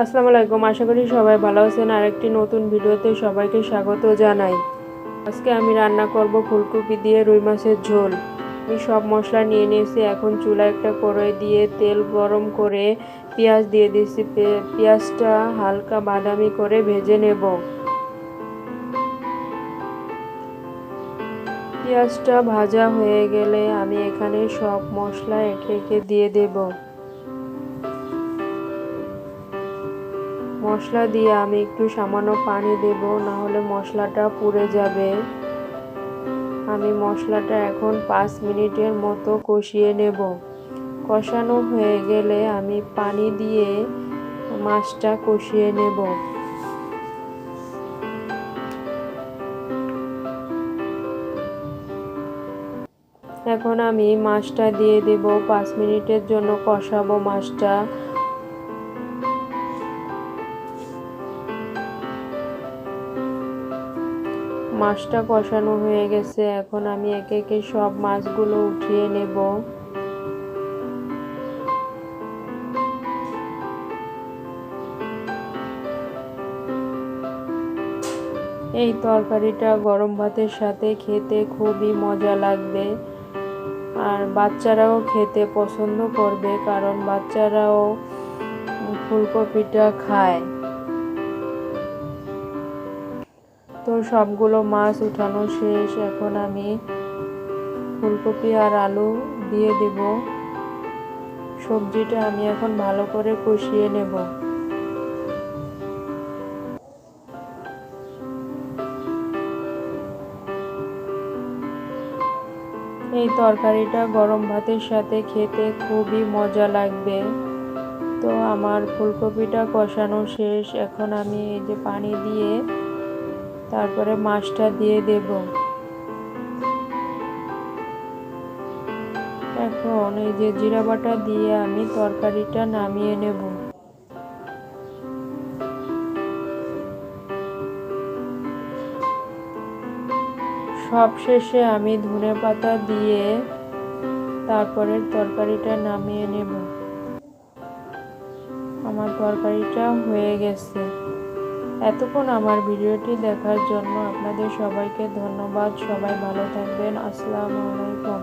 আসসালামু আলাইকুম। আশা করি সবাই ভালো আছেন। আরেকটি নতুন ভিডিওতে সবাইকে স্বাগত জানাই। আজকে আমি রান্না করব ফুলকপি দিয়ে রুই মাছের ঝোল। আমি সব মশলা নিয়ে নিয়েছি। এখন চুলা একটা কড়াই দিয়ে তেল গরম করে পেঁয়াজ দিয়ে দিয়েছি। পেঁয়াজটা হালকা বাদামি করে ভেজে নেব। পেঁয়াজটা ভাজা হয়ে গেলে আমি এখানে সব মশলা একে একে দিয়ে দেবো। মশলা দিয়ে আমি একটু সামান্য পানি দেব না হলে মশলাটা পুড়ে যাবে। আমি মশলাটা এখন পাঁচ মিনিটের মতো কষিয়ে নেব। কষানো হয়ে গেলে আমি পানি দিয়ে মাছটা কষিয়ে নেব। এখন আমি মাছটা দিয়ে দেব। পাঁচ মিনিটের জন্য কষাবো মাছটা। মাছটা কষানো হয়ে গেছে। এখন আমি একে একে সব মাছগুলো উঠিয়ে নেব। এই তরকারিটা গরম ভাতের সাথে খেতে খুবই মজা লাগবে। আর বাচ্চারাও খেতে পছন্দ করবে, কারণ বাচ্চারাও ফুলকপিটা খায়। তো সবগুলো মাছ উঠানো শেষ। এখন আমি ফুলকপি আর আলু দিয়ে দেব। সবজিটা আমি এখন ভালো করে কষিয়ে নেব। এই তরকারিটা গরম ভাতের সাথে খেতে খুবই মজা লাগবে। তো আমার ফুলকপিটা কষানো শেষ। এখন আমি এই যে পানি দিয়ে তারপরে মাছটা দিয়ে দেব। এখন এই যে জিরা বাটা দিয়ে আমি তরকারিটা নামিয়ে নেব। সব শেষে আমি ধনে পাতা দিয়ে তারপরে তরকারিটা নামিয়ে নেব। আমার তরকারিটা হয়ে গেছে। এতক্ষণ আমার ভিডিওটি দেখার জন্য আপনাদের সবাইকে ধন্যবাদ। সবাই ভালো থাকবেন। আসসালামু আলাইকুম।